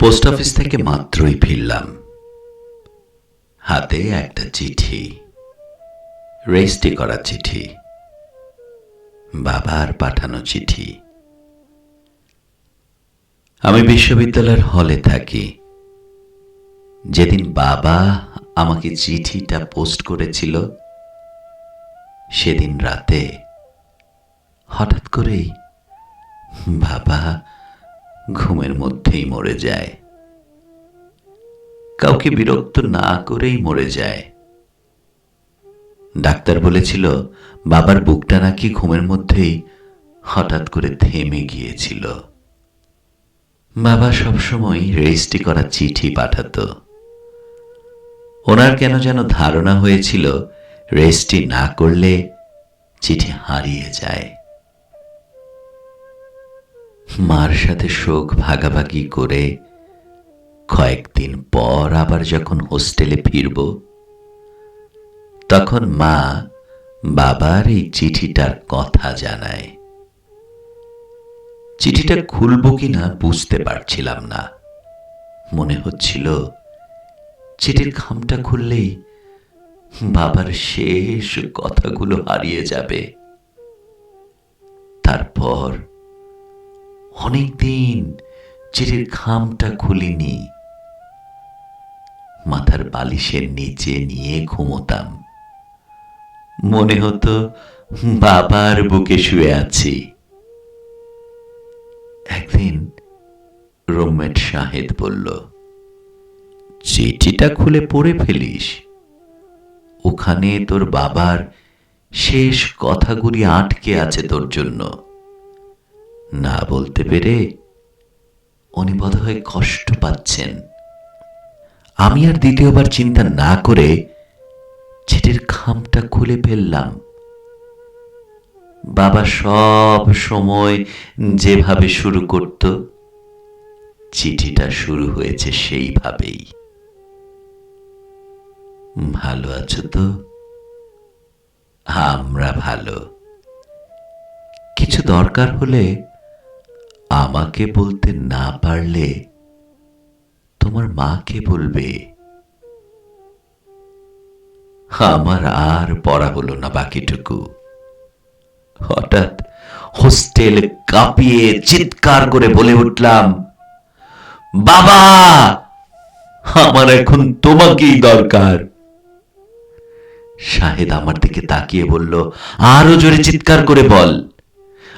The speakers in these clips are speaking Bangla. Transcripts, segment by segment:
পোস্ট অফিস থেকে মাত্রই ফিরলাম। হাতে একটা চিঠি, রেজিস্ট্রি করা চিঠি, বাবার পাঠানো চিঠি। আমি বিশ্ববিদ্যালয়ের হলে থাকি। যেদিন বাবা আমাকে চিঠিটা পোস্ট করেছিল, সেদিন রাতে হঠাৎ করেই বাবা ঘুমের মধ্যেই মরে যায়। কাউকে বিরক্ত না করেই মরে যায়। ডাক্তার বলেছিল, বাবার বুকটা নাকি ঘুমের মধ্যেই হঠাৎ করে থেমে গিয়েছিল। বাবা সবসময় রেজিস্ট্রি করা চিঠি পাঠাতো। ওনার কেন যেন ধারণা হয়েছিল, রেজিস্ট্রি না করলে চিঠি হারিয়ে যায়। মার সাথে শোক ভাগাভাগি করে কয়েকদিন পর আবার যখন হোস্টেলে ফিরব, তখন মা বাবার এই চিঠিটার কথা জানায়। চিঠিটা খুলব কিনা বুঝতে পারছিলাম না। মনে হচ্ছিল চিঠির খামটা খুললেই বাবার শেষ কথাগুলো হারিয়ে যাবে। তারপর অনেকদিন চিঠির খামটা খুলিনি। মাথার বালিশের নিচে নিয়ে ঘুমোতাম। মনে হতো বাবার বুকে শুয়ে আছি। একদিন রুমমেট শাহেদ বলল চিঠিটা খুলে পড়ে ফেলিস। ওখানে তোর বাবার শেষ কথাগুলি আটকে আছে তোর জন্য। না বলতে পেরে উনি বোধহয় কষ্ট পাচ্ছেন। আমি আর দ্বিতীয়বার চিন্তা না করে চিঠির খামটা খুলে ফেললাম। বাবা সব সময় যেভাবে শুরু করত, চিঠিটা শুরু হয়েছে সেইভাবেই। ভালো আছো তো? আমরা ভালো। কিছু দরকার হলে আমাকে বলতে না পারলে তোমার মাকে বলবে? আমার আর পড়া হলো না বাকিটুকু। হঠাৎ হোস্টেল কাঁপিয়ে চিৎকার করে বলে উঠলাম, বাবা, আমার এখন তোমাকেই দরকার। শাহেদ আমার দিকে তাকিয়ে বলল, আরও জোরে চিৎকার করে বল।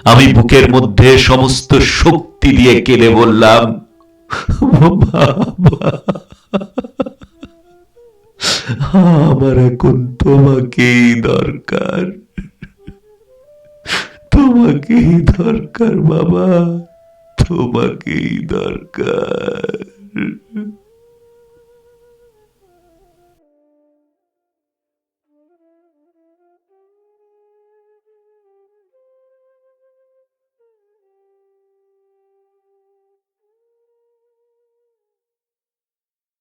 আমি বুকের মধ্যে সমস্ত শক্তি দিয়ে কেঁদে বললাম আমার এখন তোমাকেই দরকার তোমাকেই দরকার বাবা, তোমাকেই দরকার।